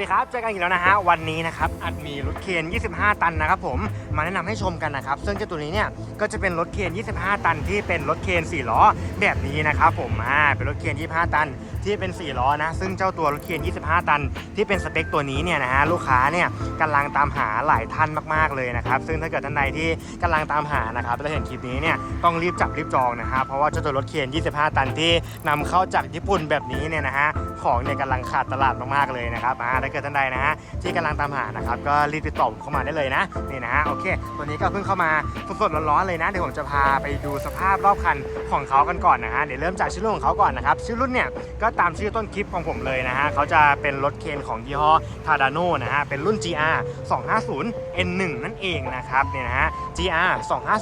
สดีครับ เจอกันอีกแล้วนะฮะ วันนี้นะครับ อัดมีรถเคน 25 ตันนะครับผมมาแนะนำให้ชมกันนะครับ ซึ่งเจ้าตัวนี้เนี่ยก็จะเป็นรถเคน25 ตันที่เป็นรถเคน4ล้อแบบนี้นะครับผมอ่าเป็นรถเคน25 ตันที่เป็น 4 ล้อนะ ซึ่งเจ้าตัวรถเคน25 ตัน ที่เป็นสเปคตัวนี้เนี่ยนะฮะลูกค้าเนี่ยกำลังตามหาหลายท่านมากๆเลยนะครับ ซึ่งถ้าเกิดท่านใดที่กำลังตามหานะครับแล้วเห็นคลิปนี้เนี่ยต้องรีบจับรีบจองนะฮะเพราะว่าเจ้าตัวรถเคน25 ตันที่นำเข้าจากญี่ปุ่นแบบนี้เนี่ยนะฮะของเนี่ยกำลังขาดตลาดมากๆเลยนะครับอ่าถ้าเกิดท่านใดนะฮะที่กำลังตามหานะครับก็รีบติดต่อเข้ามาได้เลยนะนี่นะฮะโอเคตัวนี้ก็เพิ่งเข้ามาสดๆร้อนๆเลยนะเดี๋ยวผมจะพาไปดูสภาพรอบคันของเขากันก่อนนะฮะเดี๋ยวเริ่มจากชื่อรุ่นของเขาก่อนนะครับชื่อรุ่นเนี่ยก็ตามชื่อต้นคลิปของผมเลยนะฮะเขาจะเป็นรถเคนของยี่ห้อทาดาโนนะฮะเป็นรุ่น GR 250 N1 นั่นเองนะครับเนี่ยนะฮะ GR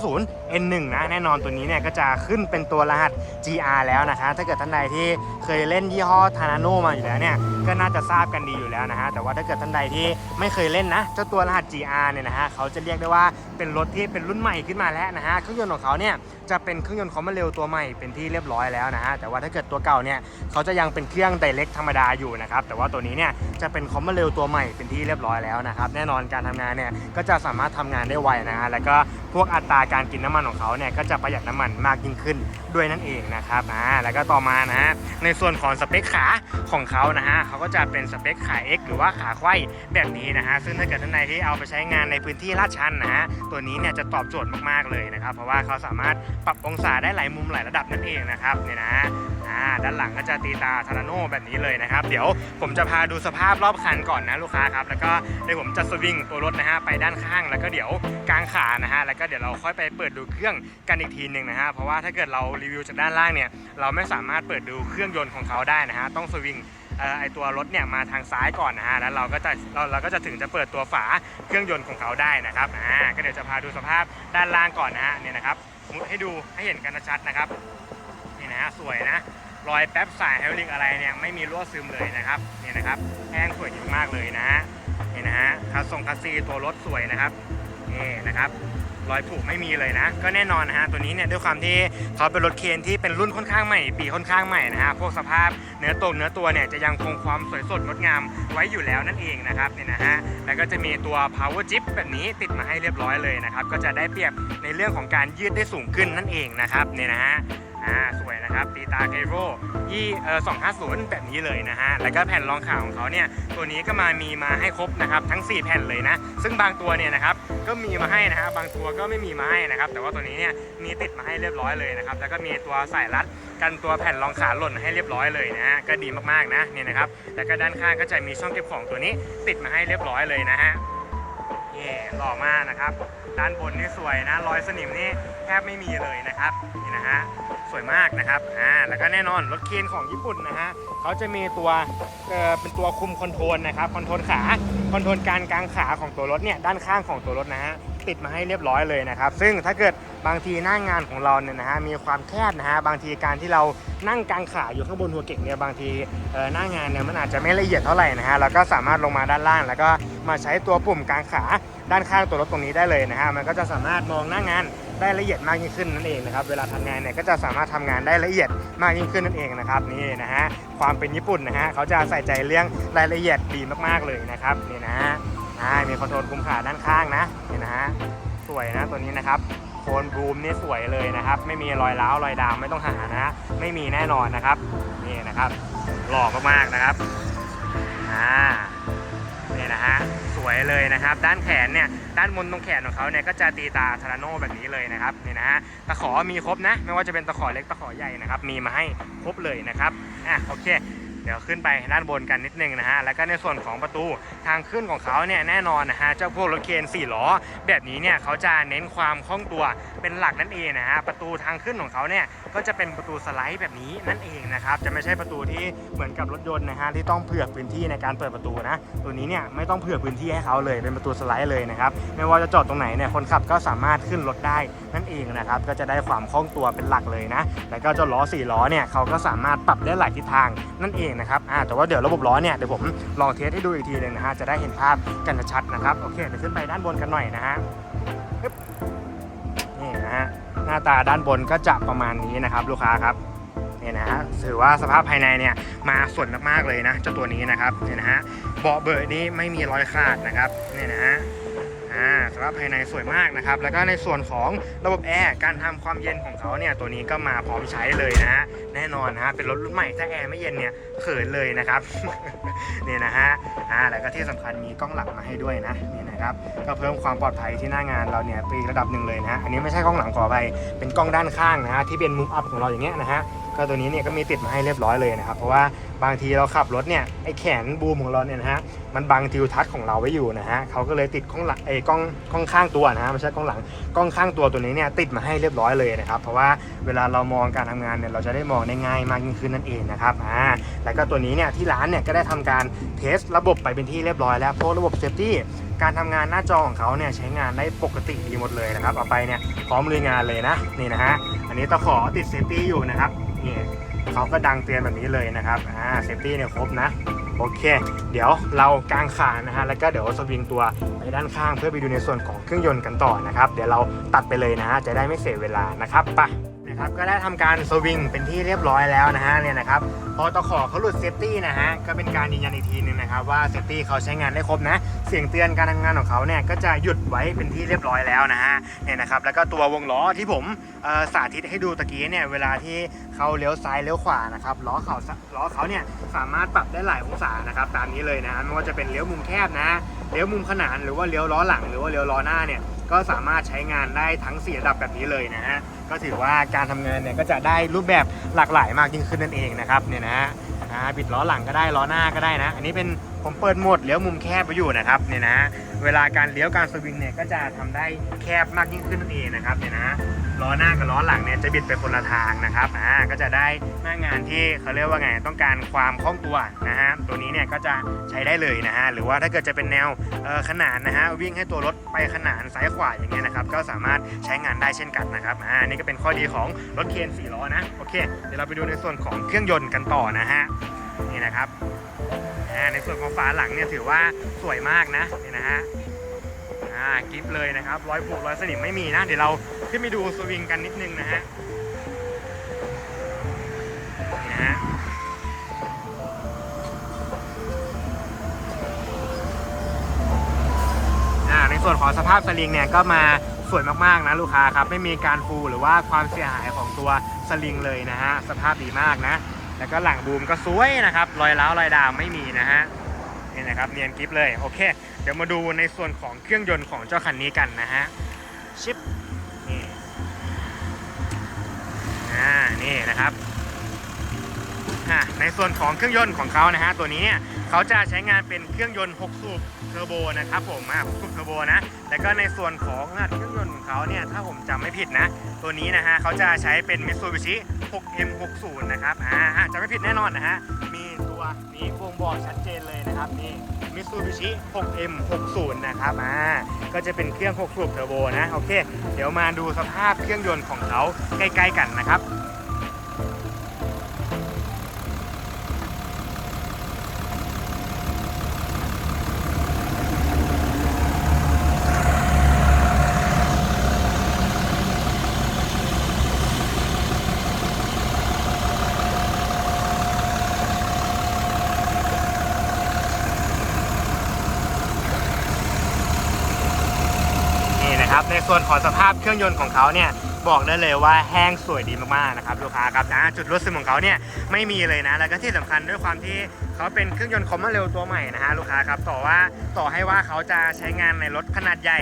250 N1 นะแน่นอนตัวนี้เนี่ยก็จะขึ้นเป็นตัวรหัส GR แล้วนะคะถ้าเกิดท่านใดที่เคยเล่นยี่ห้อทาดาโนมาอยู่แล้วเนี่ยก็น่าจะทราบกันดีอยู่แล้วนะฮะแต่ว่าถ้าเกิดท่านใดที่ไม่เคยเล่นนะเจ้าตัวรหัส GR เนี่ยนะฮะเขาจะเรียกได้ว่าเป็นรถที่เป็นรุ่นใหม่ขึ้นมาแล้วนะฮะเครื่องยนต์ของเขาเนี่ยจะเป็นเครื่องยนต์คอมมาเร็วตัวใหม่เป็นที่เรียบร้อยแล้วนะฮะแต่ว่าถ้าเกิดตัวเก่าเนี่ยเขาจะยังเป็นเครื่องไดเล็กธรรมดาอยู่นะครับแต่ว่าตัวนี้เนี่ยจะเป็นคอมมาเร็วตัวใหม่เป็นที่เรียบร้อยแล้วนะครับแน่นอนการทำงานเนี่ยก็จะสามารถทำงานได้ไวนะฮะแล้วก็ พวกอัตราการกินน้ำมันของเขาเนี่ยก็จะประหยัดน้ำมันมากยิ่งขึ้นด้วยนั่นเองนะครับอ่าแล้วก็ต่อมานะฮะในส่วนของสเปคขาของเขานะฮะเขาก็จะเป็นสเปคขา X หรือว่าขาไขว้แบบนี้นะฮะซึ่งถ้าเกิดท่านใดที่เอาไปใช้งานในพื้นที่ลาดชันนะฮะตัวนี้เนี่ยจะตอบโจทย์มากๆเลยนะครับ เพราะว่าเขาสามารถปรับองศาได้หลายมุมหลายระดับนั่นเองนะครับเนี่ยนะ อ่าด้านหลังก็จะตีตาทาราโนแบบนี้เลยนะครับ เดี๋ยวผมจะพาดูสภาพรอบคันก่อนนะลูกค้าครับ แล้วก็เดี๋ยวผมจะสวิงตัวรถนะฮะไปด้านข้าง แล้วก็เดี๋ยวกลางขานะฮะ แล้วก็เดี๋ยวเราค่อยไปเปิดดูเครื่องกันอีกทีหนึ่งนะฮะ เพราะว่าถ้าเกิดเรารีวิวจากด้านล่างเนี่ย เราไม่สามารถเปิดดูเครื่องยนต์ของเขาได้นะฮะ ต้องสวิงเอ่อไอตัวรถเนี่ยมาทางซ้ายก่อนนะฮะ แล้วเราก็จะเราเราก็จะถึงจะเปิดตัวฝาเครื่องยนต์ของเขาได้นะครับ อ่า ก็เดี๋ยวจะพาดูสภาพด้านล่างก่อนนะฮะ เนี่ยนะครับมุดให้ดูให้เห็นกันชัดนะครับ ฮะสวยนะรอยแป๊บสายไฮดรอลิกอะไรเนี่ยไม่มีรั่วซึมเลยนะครับนี่นะครับแห้งสวยดีมากเลยนะฮะนี่นะฮะคัสทรงคัสซีตัวรถสวยนะครับนี่นะครับรอยผุไม่มีเลยนะ ก็แน่นอนนะฮะตัวนี้เนี่ยด้วยความที่เขาเป็นรถเคนที่เป็นรุ่นค่อนข้างใหม่ ปีค่อนข้างใหม่นะฮะพวกสภาพเนื้อตรงเนื้อตัวเนี่ยจะยังคงความสวยสดงดงามไว้อยู่แล้วนั่นเองนะครับเนี่ยนะฮะแล้วก็จะมีตัว power chip แบบนี้ติดมาให้เรียบร้อยเลยนะครับก็จะได้เปรียบในเรื่องของการยืดได้สูงขึ้นนั่นเองนะครับเนี่ยนะฮะ อ่าสวยนะครับตีตาไคโรยี่เออ250แบบนี้เลยนะฮะ แล้วก็แผ่นรองขาของเขาเนี่ย ตัวนี้ก็มามีมาให้ครบนะครับ ทั้ง 4 แผ่นเลยนะ ซึ่งบางตัวเนี่ยนะครับ ก็มีมาให้นะฮะบางตัวก็ไม่มีมาให้นะครับ แต่ว่าตัวนี้เนี่ยมีติดมาให้เรียบร้อยเลยนะครับ แล้วก็มีตัวสายรัดกันตัวแผ่นรองขาหล่นให้เรียบร้อยเลยนะฮะ ก็ดีมากๆนะเนี่ยนะครับ แล้วก็ด้านข้างก็จะมีช่องเก็บของตัวนี้ ติดมาให้เรียบร้อยเลยนะฮะเย่หล่อมากนะครับ ด้านบนนี่สวยนะ รอยสนิมนี่ ทบไม่มีเลยนะครับนี่นะฮะสวยมากนะครับอ่าแล้วก็แน่นอนรถเคนของญี่ปุ่นนะฮะเขาจะมีตัวเอ่อเป็นตัวคุมคอนโทรลนะครับคอนโทรลขาคอนโทรลการกลางขาของตัวรถเนี่ยด้านข้างของตัวรถนะฮะติดมาให้เรียบร้อยเลยนะครับ ซึ่งถ้าเกิดบางทีหน้างานของเราเนี่ยนะฮะมีความแคบนะฮะบางทีการที่เรานั่งกางขาอยู่ข้างบนหัวเก่งเนี่ยบางทีหน้างานเนี่ยมันอาจจะไม่ละเอียดเท่าไหร่นะฮะเราก็สามารถลงมาด้านล่าง แล้วก็มาใช้ตัวปุ่มกางขาด้านข้างตัวรถตรงนี้ได้เลยนะฮะมันก็จะสามารถมองหน้างาน ได้ละเอียดมากยิ่งขึ้นนั่นเองนะครับเวลาทำงานเนี่ยก็จะสามารถทำงานได้ละเอียดมากยิ่งขึ้นนั่นเองนะครับนี่นะฮะความเป็นญี่ปุ่นนะฮะเขาจะใส่ใจเรื่องรายละเอียดดีมากๆเลยนะครับนี่นะฮะมีคอนโทรลคุมขาด้านข้างนะนี่นะฮะสวยนะตัวนี้นะครับโคนบูมนี่สวยเลยนะครับ ไม่มีรอยร้าวรอยดามไม่ต้องหานะฮะไม่มีแน่นอนนะครับนี่นะครับหล่อมากๆนะครับอ่านี่นะฮะ วยเลยนะครับ ด้านแขนเนี่ยด้านบนตรงแขนของเขาเนี่ยก็จะตีตาทาราโนแบบนี้เลยนะครับนี่นะฮะตะขอมีครบนะ ไม่ว่าจะเป็นตะขอเล็กตะขอใหญ่นะครับมีมาให้ครบเลยนะครับอะโอเค ดี๋ยวขึ้นไปด้านบนกันนิดนึงนะฮะแล้วก็ในส่วนของประตูทางขึ้นของเขาเนี่ยแน่นอนนะฮะเจ้าพวกรถเคน4ล้อ แบบนี้เนี่ยเขาจะเน้นความคล่องตัวเป็นหลักนั่นเองนะฮะประตูทางขึ้นของเขาเนี่ยก็จะเป็นประตูสไลด์แบบนี้นั่นเองนะครับจะไม่ใช่ประตูที่เหมือนกับรถยนต์นะฮะที่ต้องเผื่อพื้นที่ในการเปิดประตูนะตัวนี้เนี่ยไม่ต้องเผื่อพื้นที่ให้เขาเลยเป็นประตูสไลด์เลยนะครับไม่ว่าจะจอดตรงไหนเนี่ยคนขับก็สามารถขึ้นรถได้นั่นเองนะครับก็จะได้ความคล่องตัวเป็นหลักเลยนะแล้วก็เจ้าล้อ4ล้อเนี่ยเขาก็สามารถปรับได้หลายทิศทางนั่นเองนะครับอ่าแต่ว่าเดี๋ยวระบบล้อเนี่ยเดี๋ยวผมลองเทสให้ดูอีกทีหนึ่งนะฮะจะได้เห็นภาพกันชัดนะครับโอเคเดี๋ยวขึ้นไปด้านบนกันหน่อยนะฮะนี่นะฮะหน้าตาด้านบนก็จะประมาณนี้นะครับลูกค้าครับเนี่ยนะฮะถือว่าสภาพภายในเนี่ยมาส่วนมากๆเลยนะเจ้าตัวนี้นะครับเนี่ยนะฮะเบาะเบอร์นี้ไม่มีรอยขาดนะครับเนี่ยนะฮะ อ่าสภาพภายในสวยมากนะครับ แล้วก็ในส่วนของระบบแอร์ การทำความเย็นของเขาเนี่ย ตัวนี้ก็มาพร้อมใช้เลยนะฮะ แน่นอนนะฮะ เป็นรถรุ่นใหม่ ถ้าแอร์ไม่เย็นเนี่ย เขินเลยนะครับ เนี่ยนะฮะ อ่า แล้วก็ที่สำคัญมีกล้องหลังมาให้ด้วยนะ นี่นะครับ ก็เพิ่มความปลอดภัยที่หน้างานเราเนี่ยไปอีระดับหนึ่งเลยนะฮะอันนี้ไม่ใช่กล้องหลังขออภัยเป็นกล้องด้านข้างนะฮะ ที่เป็นมุมอัพของเราอย่างเงี้ยนะฮะ ก็ตัวนี้เนี่ยก็มีติดมาให้เรียบร้อยเลยนะครับ เพราะว่าบางทีเราขับรถเนี่ยไอ้แขนบูมของเราเนี่ยนะฮะมันบังทิวทัศน์ของเราไว้อยู่นะฮะเขาก็เลยติดกล้องหลังไอ้กล้องกล้องข้างตัวนะฮะไม่ใช่กล้องหลังกล้องข้างตัวตัวนี้เนี่ยติดมาให้เรียบร้อยเลยนะครับ เพราะว่าเวลาเรามองการทำงานเนี่ยเราจะได้มองได้ง่ายมากยิ่งขึ้นนั่นเองนะครับอ่าแล้วก็ตัวนี้เนี่ยที่ร้านเนี่ยก็ได้ทำการเทสระบบไปเป็นที่เรียบร้อยแล้วเพราะระบบเซฟตี้การทำงานหน้าจอของเขาเนี่ยใช้งานได้ปกติดีหมดเลยนะครับเอาไปเนี่ยพร้อมลุยงานเลยนะนี่นะฮะอันนี้ตะขอติดเซฟตี้อยู่นะครับ นี่เขาก็ดังเตือนแบบนี้เลยนะครับอ่าเซฟตี้เนี่ยครบนะโอเค เดี๋ยวเรากางขานะฮะแล้วก็เดี๋ยวสวิงตัวไปด้านข้างเพื่อไปดูในส่วนของเครื่องยนต์กันต่อนะครับเดี๋ยวเราตัดไปเลยนะฮะจะได้ไม่เสียเวลานะครับไปนะครับก็ได้ทำการสวิงเป็นที่เรียบร้อยแล้วนะฮะเนี่ยนะครับพอตะขอเขาหลุดเซฟตี้นะฮะก็เป็นการยืนยันอีกทีหนึงนะครับว่าเซฟตี้เขาใช้งานได้ครบนะ เสียงเตือนการทำงานของเขาเนี่ยก็จะหยุดไว้เป็นที่เรียบร้อยแล้วนะฮะเนี่ยนะครับแล้วก็ตัววงล้อที่ผมสาธิตให้ดูตะกี้เนี่ยเวลาที่เขาเลี้ยวซ้ายเลี้ยวขวานะครับล้อเขาล้อเขาเนี่ยสามารถปรับได้หลายองศานะครับตามนี้เลยนะไม่ว่าจะเป็นเลี้ยวมุมแคบนะเลี้ยวมุมขนานหรือว่าเลี้ยวล้อหลังหรือว่าเลี้ยวล้อหน้าเนี่ยก็สามารถใช้งานได้ทั้งสี่ระดับแบบนี้เลยนะฮะก็ถือว่าการทำงานเนี่ยก็จะได้รูปแบบหลากหลายมากยิ่งขึ้นนั่นเองนะครับเนี่ยนะฮะอ่าบิดล้อหลังก็ได้ล้อหน้าก็ได้นะ อันนี้เป็น ผมเปิดโหมดเลี้ยวมุมแคบไปอยู่นะครับเนี่ยนะ เวลาการเลี้ยวการสวิงเนี่ยก็จะทำได้แคบมากยิ่งขึ้นนั่นเองนะครับเนี่ยนะล้อหน้ากับล้อหลังเนี่ยจะบิดไปคนละทางนะครับอ่าก็จะได้หน้างานที่เขาเรียกว่าไงต้องการความคล่องตัวนะฮะตัวนี้เนี่ยก็จะใช้ได้เลยนะฮะหรือว่าถ้าเกิดจะเป็นแนวขนานนะฮะวิ่งให้ตัวรถไปขนานซ้ายขวาอย่างเงี้ยนะครับก็สามารถใช้งานได้เช่นกันนะครับอ่านี่ก็เป็นข้อดีของรถเคน4ล้อนะโอเค เดี๋ยวเราไปดูในส่วนของเครื่องยนต์กันต่อนะฮะนี่นะครับ อ่าในส่วนของฝาหลังเนี่ยถือว่าสวยมากนะนี่นะฮะอ่ากิฟเลยนะครับรอยผุรอยสนิมไม่มีนะ เดี๋ยวเราขึ้นไปดูสวิงกันนิดนึงนะฮะนี่นะฮะอ่าในส่วนของสภาพสลิงเนี่ยก็มาสวยมากๆนะลูกค้าครับไม่มีการฟูหรือว่าความเสียหายของตัวสลิงเลยนะฮะสภาพดีมากนะ แล้วก็หลังบูมก็สวยนะครับ รอยร้าวรอยดาวไม่มีนะฮะนี่นะครับเนียนกริฟเลยโอเค เดี๋ยวมาดูในส่วนของเครื่องยนต์ของเจ้าคันนี้กันนะฮะชิปนี่อ่านี่นะครับ อะในส่วนของเครื่องยนต์ของเขานะฮะตัวนี้เนี่ยเขาจะใช้งานเป็นเครื่องยนต์ 6 สูบเทอร์โบนะครับผมอะ6สูบเทอร์โบนะแล้วก็ในส่วนของเครื่องยนต์ของเขาเนี่ยถ้าผมจำไม่ผิดนะ ตัวนี้นะฮะเขาจะใช้เป็น Mitsubishi 6M60 นะครับอ่าจะไม่ผิดแน่นอนนะฮะมีตัวนี้บ่งบอกชัดเจนเลยนะครับนี่ Mitsubishi 6M60 นะครับอ่าก็จะเป็นเครื่อง 6 สูบเทอร์โบนะโอเค เดี๋ยวมาดูสภาพเครื่องยนต์ของเขาใกล้ ๆ กันนะครับ นะครับในส่วนของสภาพเครื่องยนต์ของเขาเนี่ยบอกได้เลยว่าแห้งสวยดีมากๆนะครับลูกค้าครับนะจุดรั่วซึมของเขาเนี่ยไม่มีเลยนะ แล้วก็ที่สำคัญด้วยความที่เขาเป็นเครื่องยนต์คอมมาเร็วตัวใหม่นะฮะลูกค้าครับต่อว่าต่อให้ว่าเขาจะใช้งานในรถขนาดใหญ่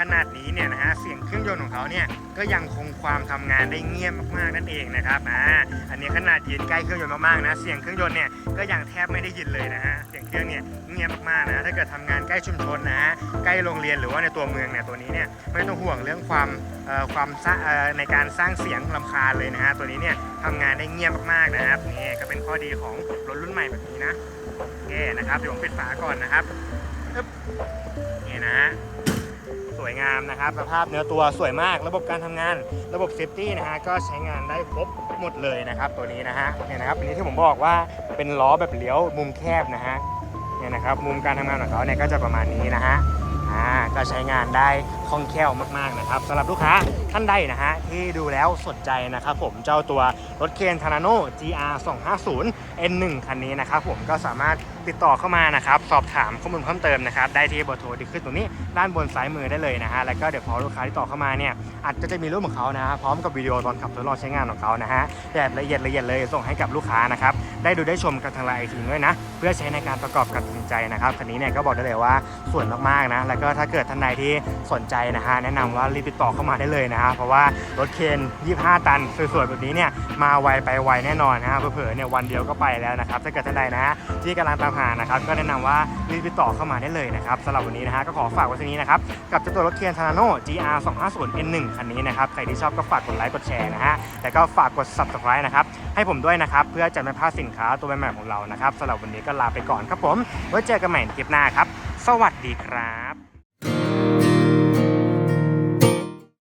ขนาดนี้เนี่ยนะฮะเสียงเครื่องยนต์ของเขาเนี่ยก็ยังคงความทำงานได้เงียบมากๆนั่นเองนะครับอ่าอันนี้ขนาดยืนใกล้เครื่องยนต์มากๆนะเสียงเครื่องยนต์เนี่ยก็ยังแทบไม่ได้ยินเลยนะฮะเสียงเครื่องเนี่ยเงียบมากๆนะถ้าเกิดทำงานใกล้ชุมชนนะฮะใกล้โรงเรียนหรือว่าในตัวเมืองเนี่ยตัวนี้เนี่ยไม่ต้องห่วงเรื่องความความในการสร้างเสียงลำคาญเลยนะฮะตัวนี้เนี่ยทำงานได้เงียบมากๆนะครับนี่ก็เป็นข้อดีของรถรุ่นใหม่แบบนี้นะโอเคนะครับเดี๋ยวผมปิดฝาก่อนนะครับอึ๊บนี่นะฮะ สวยงามนะครับ สภาพเนื้อตัวสวยมาก ระบบการทำงาน ระบบเซฟตี้นะฮะ ก็ใช้งานได้ครบหมดเลยนะครับ ตัวนี้นะฮะ เนี่ยนะครับอันนี้ที่ผมบอกว่าเป็นล้อแบบเลี้ยวมุมแคบนะฮะ เนี่ยนะครับ มุมการทำงานของเขาเนี่ยก็จะประมาณนี้นะฮะ อ่า ก็ใช้งานได้ คล่องแคล่วมากๆนะครับสำหรับลูกค้าท่านใดนะฮะที่ดูแล้วสนใจนะครับผมเจ้าตัวรถเคนทานาโน GR 250 N1 คันนี้นะครับผมก็สามารถติดต่อเข้ามานะครับสอบถามข้อมูลเพิ่มเติมนะครับได้ที่เบอร์โทรที่ขึ้นตรงนี้ด้านบนซ้ายมือได้เลยนะฮะแล้วก็เดี๋ยวพอลูกค้าที่ต่อเข้ามาเนี่ยอาจจะจะมีรูปของเขานะฮะพร้อมกับวิดีโอตอนขับทดลองใช้งานของเขานะฮะแบบละเอียดละเอียดเลยส่งให้กับลูกค้านะครับได้ดูได้ชมกันทางไลน์ทีด้วยนะเพื่อใช้ในการประกอบการตัดสินใจนะครับคันนี้เนี่ยก็บอกได้เลยว่าส่วนมากๆนะแล้วก็ถ้าเกิดท่านใดที่สนใจนะฮะแนะนำว่ารีบติดต่อเข้ามาได้เลยนะฮะเพราะว่ารถเคน25 ตันสวยๆแบบนี้เนี่ยมาไวไปไวแน่นอนนะฮะเผลอๆเนี่ยวันเดียวก็ไปแล้วนะครับถ้าเกิดท่านใดนะฮะที่กำลังตามหานะครับก็แนะนำว่ารีบติดต่อเข้ามาได้เลยนะครับสำหรับวันนี้นะฮะก็ขอฝากไว้ที่นี้นะครับกับเจ้าตัวรถเคนทานาโน GR 250 N1 คันนี้นะครับใครที่ชอบก็ฝากกดไลค์กดแชร์นะฮะแต่ก็ฝากกด subscribe นะครับให้ผมด้วยนะครับเพื่อจะไม่พลาดสินค้าตัวใหม่ๆของเรานะครับสำหรับวันนี้ก็ลาไปก่อนครับผมไว้เจอกันใหม่ในคลิปหน้าครับ สวัสดีครับ